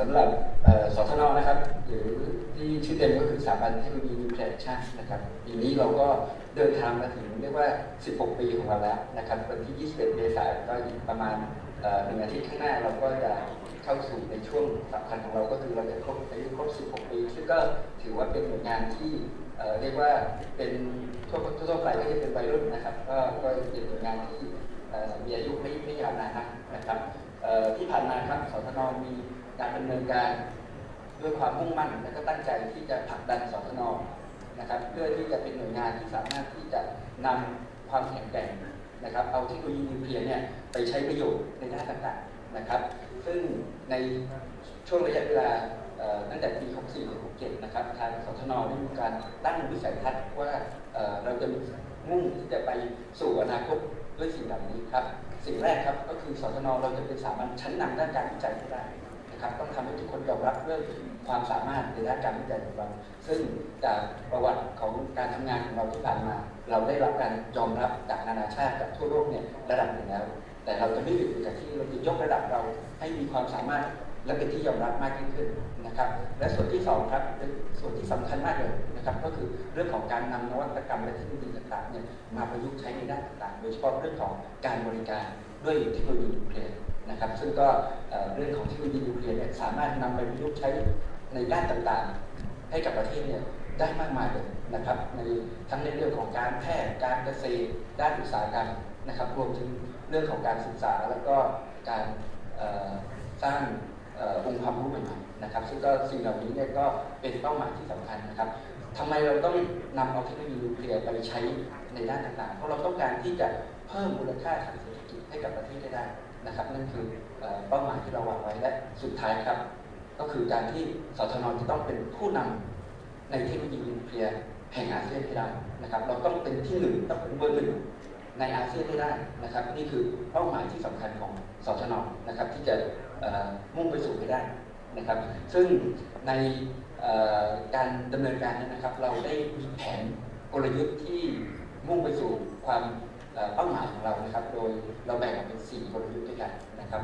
สำหรับเอ่อสทนนะครับ หรือที่ชื่อเต็มก็คือสถาบันเทคโนโลยีนิวเคลียร์ชาตินะครับปีนี้เราก็เดินทางมาถึงเรียกว่า 16 ปีของเราแล้วนะครับวันที่ 21 เมษายนก็อีกประมาณเอ่อหนึ่งอาทิตย์ข้างหน้าเราก็จะเข้าสู่ในช่วงสำคัญของเราก็คือเราจะครบอายุครบ 16 ปี ซึ่งก็ถือว่าเป็นหน่วยงานที่เรียกว่าเป็นทั่วทั่วๆไปก็จะเป็นวัยรุ่นนะครับ ก็ก็เป็นหน่วยงานที่มีอายุไม่ไม่ยาวนานนะครับที่ผ่านมาครับสทนมี การดำเนินการด้วยความมุ่งมั่นและก็ตั้งใจที่จะผลักดันสทนนะครับเพื่อที่จะเป็นหน่วยงานที่สามารถที่จะนำความแข็งแกร่งนะครับ เอาเทคโนโลยีนิวเคลียร์เนี่ยไปใช้ประโยชน์ในด้านต่างๆนะครับ ซึ่งในช่วงระยะเวลาตั้งแต่ปี 64ถึง67 นะครับทางสทนได้มีการตั้งวิสัยทัศน์ว่าเอ่อเราจะมุ่งที่จะไปสู่อนาคตด้วยสิ่งเหล่านี้ครับ สิ่งแรกครับก็คือสทนเราจะเป็นสถาบันชั้นนำด้านการวิจัยให้ได้ นะครับต้องทำให้ทุกคนยอมรับเรื่องความสามารถในด้านการวิจัยของเรา ซึ่งจากประวัติของการทำงานของเราที่ผ่านมา เราได้รับการยอมรับจากนานาชาติจากทั่วโลกเนี่ยระดับหนึ่งแล้ว แต่เราจะไม่หยุดอยู่กับที่เราจะยกระดับเราให้มีความสามารถและเป็นที่ยอมรับมากยิ่งขึ้นนะครับ และส่วนที่สองครับส่วนที่สำคัญมากเลยนะครับ ก็คือเรื่องของการนำนวัตกรรมและเทคโนโลยีต่างๆเนี่ยมาประยุกต์ใช้ในด้านต่างๆ โดยเฉพาะเรื่องของการบริการด้วยเทคโนโลยีนิวเคลียร์ นะครับ ซึ่งก็เรื่องของเทคโนโลยีนิวเคลียร์เนี่ยสามารถนำไปประยุกต์ใช้ในด้านต่างๆ ให้กับประเทศเนี่ยได้มากมายเลยนะครับในทั้งในเรื่องของการแพทย์การเกษตรด้านอุตสาหกรรมนะครับ รวมถึงเรื่องของการศึกษาแล้วก็การสร้างองค์ความรู้ใหม่ๆนะครับ ซึ่งก็สิ่งเหล่านี้เนี่ยก็เป็นเป้าหมายที่สำคัญนะครับทำไมเราต้องนำเอาเทคโนโลยีนิวเคลียร์ไปใช้ในด้านต่างๆ เพราะเราต้องการที่จะเพิ่มมูลค่าทางเศรษฐกิจให้กับประเทศได้ได้ นะครับนั่นคือเป้าหมายที่เราวางไว้และสุดท้ายครับ ก็คือการที่สทนจะต้องเป็นผู้นำในเทคโนโลยีนิวเคลียร์แห่งอาเซียนให้ได้นะครับ เราต้องเป็นที่หนึ่งต้องเป็นเบอร์หนึ่งในอาเซียนให้ได้นะครับ นี่คือเป้าหมายที่สำคัญของสทนนะครับ ที่จะมุ่งไปสู่ให้ได้นะครับ ซึ่งในการดำเนินการนี้นะครับ เราได้มีแผนกลยุทธ์ที่มุ่งไปสู่ความ เป้าหมายของเรานะครับ โดยเราแบ่งออกเป็น 4 กลยุทธ์ด้วยกันนะครับ